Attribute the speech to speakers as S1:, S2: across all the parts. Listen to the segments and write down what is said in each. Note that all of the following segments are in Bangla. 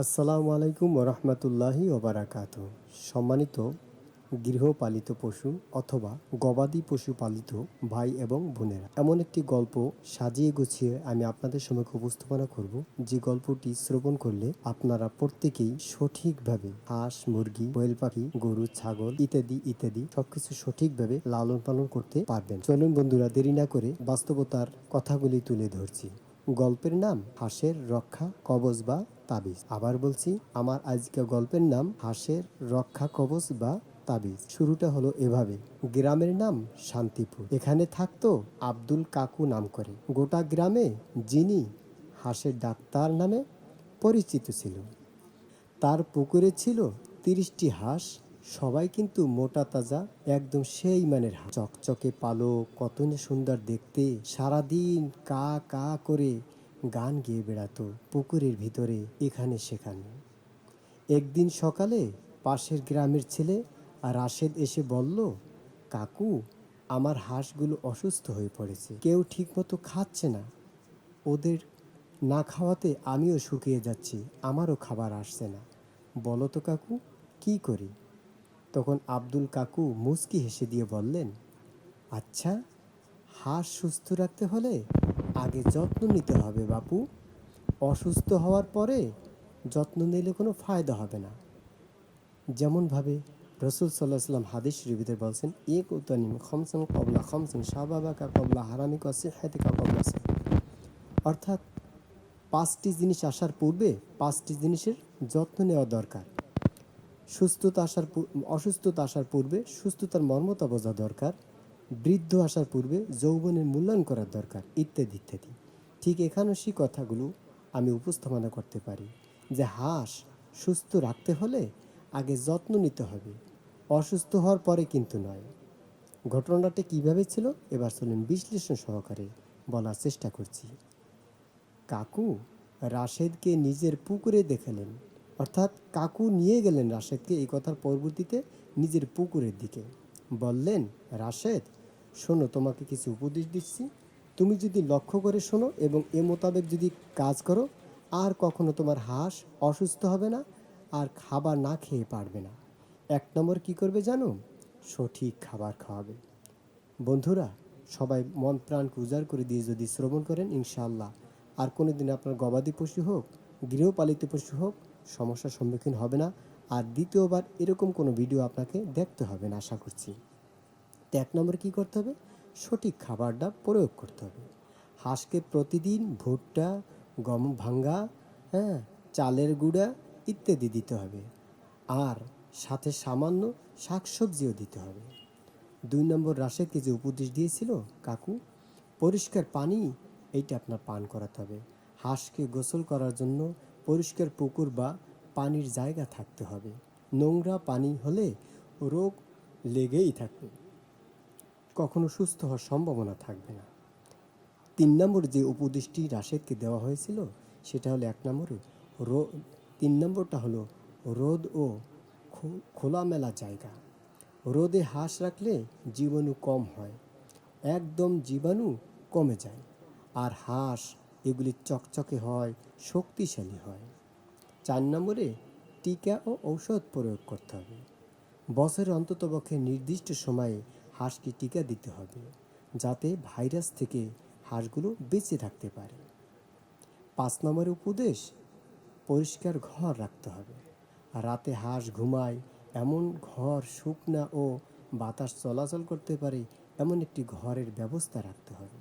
S1: আসসালামু আলাইকুম রহমতুল্লাহি ওবারাকাত। সম্মানিত গৃহপালিত পশু অথবা গবাদি পশু পালিত ভাই এবং বোনেরা, এমন একটি গল্প সাজিয়ে গুছিয়ে আমি আপনাদের সম্মুখে উপস্থাপনা করব। যে গল্পটি শ্রবণ করলে আপনারা প্রত্যেকেই সঠিকভাবে হাঁস, মুরগি, কোয়েল পাখি, গরু, ছাগল ইত্যাদি ইত্যাদি সবকিছু সঠিকভাবে লালন পালন করতে পারবেন। চলুন বন্ধুরা, দেরি না করে বাস্তবতার কথাগুলি তুলে ধরছি। গল্পের নাম হাঁসের রক্ষা কবচ বা তাবিজ। আবার বলছি, আমার আজকে গল্পের নাম হাঁসের রক্ষা কবচ বা তাবিজ। শুরুটা হলো এভাবে। গ্রামের নাম শান্তিপুর। এখানে থাকতো আব্দুল কাকু নাম করে। গোটা গ্রামে যিনি হাঁসের ডাক্তার নামে পরিচিত ছিল। তার পুকুরে ছিল তিরিশটি হাঁস। সবাই কিন্তু মোটা তাজা, একদম সেই মানের হাঁস। চকচকে পালো কত সুন্দর দেখতে। সারাদিন কা কা করে গান গেয়ে বেড়াতো পুকুরের ভিতরে এখানে সেখানে। একদিন সকালে পাশের গ্রামের ছেলে আর রাশেদ এসে বলল, কাকু, আমার হাঁসগুলো অসুস্থ হয়ে পড়েছে। কেউ ঠিকমতো খাচ্ছে না। ওদের না খাওয়াতে আমিও শুকিয়ে যাচ্ছি, আমারও খাবার আসছে না। বলো তো কাকু, কি করি? তখন আব্দুল কাকু মুচকি হেসে দিয়ে বললেন আচ্ছা হাঁস সুস্থ রাখতে হলে আগে যত্ন নিতে হবে বাপু। অসুস্থ হওয়ার পরে যত্ন নিলে কোনো ফায়দা হবে না। যেমনভাবে রসুল সাল্লাহ সাল্লাম হাদিস শরীফিতে বলছেন এক উতানিম খমসন কবলা খমসন শাহবাবাকা কবলা হারামি হারামিক অসিহাতিকা কবলা অর্থাৎ পাঁচটি জিনিস আসার পূর্বে পাঁচটি জিনিসের যত্ন নেওয়া দরকার। সুস্থতা আসার অসুস্থতা আসার পূর্বে সুস্থতার মর্মতা বোঝা দরকার। বৃদ্ধ আসার পূর্বে যৌবনের মূল্যায়ন করার দরকার, ইত্যাদি ইত্যাদি। ঠিক এখানেও সেই কথাগুলো আমি উপস্থাপনা করতে পারি যে হাঁস সুস্থ রাখতে হলে আগে যত্ন নিতে হবে। অসুস্থ হওয়ার পরে কিন্তু নয়। ঘটনাটা কীভাবে ছিল এবার চলুন বিশ্লেষণ সহকারে বলার চেষ্টা করছি। কাকু রাশেদকে নিজের পুকুরে দেখালেন, অর্থাৎ কাকু নিয়ে গেলেন রাশেদকে এই কথার পরবর্তীতে নিজের পুকুরের দিকে। বললেন, রাশেদ শোনো, তোমাকে কিছু উপদেশ দিচ্ছি। তুমি যদি লক্ষ্য করে শোনো এবং এ মোতাবেক যদি কাজ করো, আর কখনো তোমার হাঁস অসুস্থ হবে না, আর খাবার না খেয়ে পারবে না। এক নম্বর কি করবে জানো? সঠিক খাবার খাওয়াবে। বন্ধুরা, সবাই মন প্রাণকে উজাড় করে দিয়ে যদি শ্রবণ করেন, ইনশাআল্লাহ। আর কোনো দিন আপনার গবাদি পশু হোক, গৃহপালিত পশু হোক, সমস্যার সম্মুখীন হবে না। আর দ্বিতীয়বার এরকম কোনো ভিডিও আপনাকে দেখতে হবে না, আশা করছি। তো এক নম্বর কী করতে হবে? সঠিক খাবারটা প্রয়োগ করতে হবে। হাঁসকে প্রতিদিন ভুট্টা, গম ভাঙ্গা হ্যাঁ চালের গুঁড়া ইত্যাদি দিতে হবে। আর সাথে সামান্য শাকসবজিও দিতে হবে। দুই নম্বর রাশেদকে যে উপদেশ দিয়েছিল কাকু, পরিষ্কার পানি, এইটা আপনার পান করাতে হবে। হাঁসকে গোসল করার জন্য পরিষ্কার পুকুর বা পানির জায়গা থাকতে হবে। নোংরা পানি হলে রোগ লেগেই থাকবে। কখনো সুস্থ হওয়ার সম্ভাবনা থাকবে না। তিন নম্বর যে উপদেশটি রাশেদকে দেওয়া হয়েছিল, সেটা হলো এক নম্বরে তিন নম্বরটা হলো রোদ ও খোলামেলা জায়গা। রোদে হাঁস রাখলে জীবাণু কম হয়, একদম জীবাণু কমে যায়, আর হাঁস এগুলি চকচকে হয়, শক্তিশালী হয়। চার নম্বরে টিকা ও ঔষধ প্রয়োগ করতে হবে। বছরের অন্ততপক্ষে নির্দিষ্ট সময়ে হাঁসকে টিকা দিতে হবে যাতে ভাইরাস থেকে হাঁসগুলো বেঁচে থাকতে পারে। পাঁচ নম্বরের উপদেশ, পরিষ্কার ঘর রাখতে হবে। রাতে হাঁস ঘুমায়, এমন ঘর শুকনা ও বাতাস চলাচল করতে পারে, এমন একটি ঘরের ব্যবস্থা রাখতে হবে।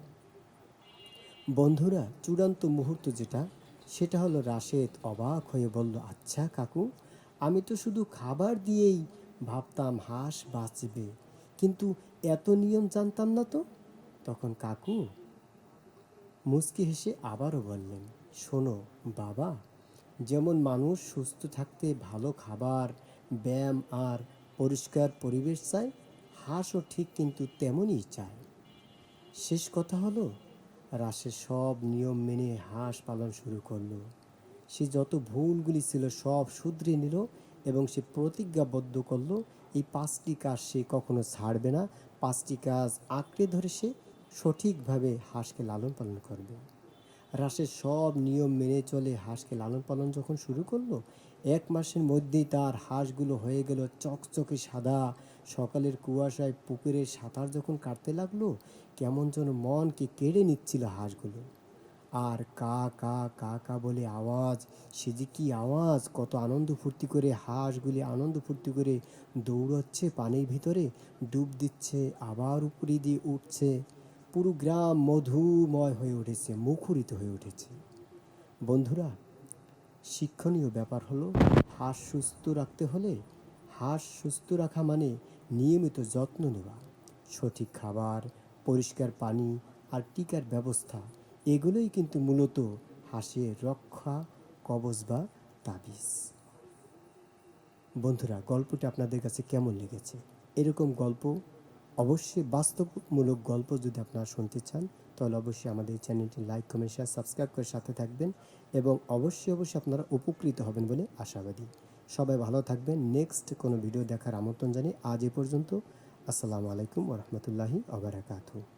S1: বন্ধুরা, চূড়ান্ত মুহূর্ত যেটা, সেটা হলো রাশেদ অবাক হয়ে বলল আচ্ছা কাকু, আমি তো শুধু খাবার দিয়েই ভাবতাম হাঁস বাঁচবে। কিন্তু এত নিয়ম জানতাম না তো। তখন কাকু মুচকি হেসে আবারও বললেন, শোনো বাবা, যেমন মানুষ সুস্থ থাকতে ভালো খাবার, ব্যায়াম আর পরিষ্কার পরিবেশ চায়, হাঁসও ঠিক কিন্তু তেমনই চায়। শেষ কথা হলো, রাসের সব নিয়ম মেনে হাঁস পালন শুরু করল। সে যত ভুলগুলি ছিল সব শুধরে নিল এবং সে প্রতিজ্ঞাবদ্ধ করল এই পাঁচটি কাজ সে কখনো ছাড়বে না। পাঁচটি কাজ আঁকড়ে ধরে সে সঠিকভাবে হাঁসকে লালন পালন করবে। রাসের সব নিয়ম মেনে চলে হাঁসকে লালন পালন যখন শুরু করল, এক মাসের মধ্যেই তার হাঁসগুলো হয়ে গেল চকচকে সাদা। সকালের কুয়াশায় পুকুরে সাঁতার যখন কাটতে লাগল, কেমন যেন মনকে কেড়ে নিচ্ছিল হাঁসগুলো। আর কা কা কা কা বলে আওয়াজ। সে যে কি আওয়াজ? কত আনন্দ ফুর্তি করে হাঁসগুলি আনন্দ ফুর্তি করে দৌড়চ্ছে পানির ভিতরে। ডুব দিচ্ছে, আবার উপরে দিয়ে উঠছে। পুরো গ্রাম মধুময় হয়ে উঠেছে, মুখরিত হয়ে উঠেছে। বন্ধুরা, শিক্ষণীয় ব্যাপার হলো, হাঁস সুস্থ রাখতে হলে হাঁস সুস্থ রাখা মানে নিয়মিত যত্ন নেওয়া। সঠিক খাবার, পরিষ্কার পানি আর টিকার ব্যবস্থা। এগুলোই কিন্তু মূলত হাসির রক্ষা, কবচ বা তাবিজ। বন্ধুরা, গল্পটা আপনাদের কাছে কেমন লেগেছে? এরকম গল্প, অবশ্যই বাস্তবমূলক গল্প যদি আপনারা শুনতে চান, তাহলে অবশ্যই আমাদের চ্যানেলটি লাইক, কমেন্ট, শেয়ার, সাবস্ক্রাইব করে সাথে থাকবেন এবং অবশ্যই অবশ্যই আপনারা উপকৃত হবেন বলে আশাবাদী। সবাই ভালো থাকবেন। নেক্সট কোনো ভিডিও দেখার আমন্ত্রণ জানিয়ে আজ এ পর্যন্ত। আসসালামু আলাইকুম ওরহমতুল্লাহি আবরাকাতু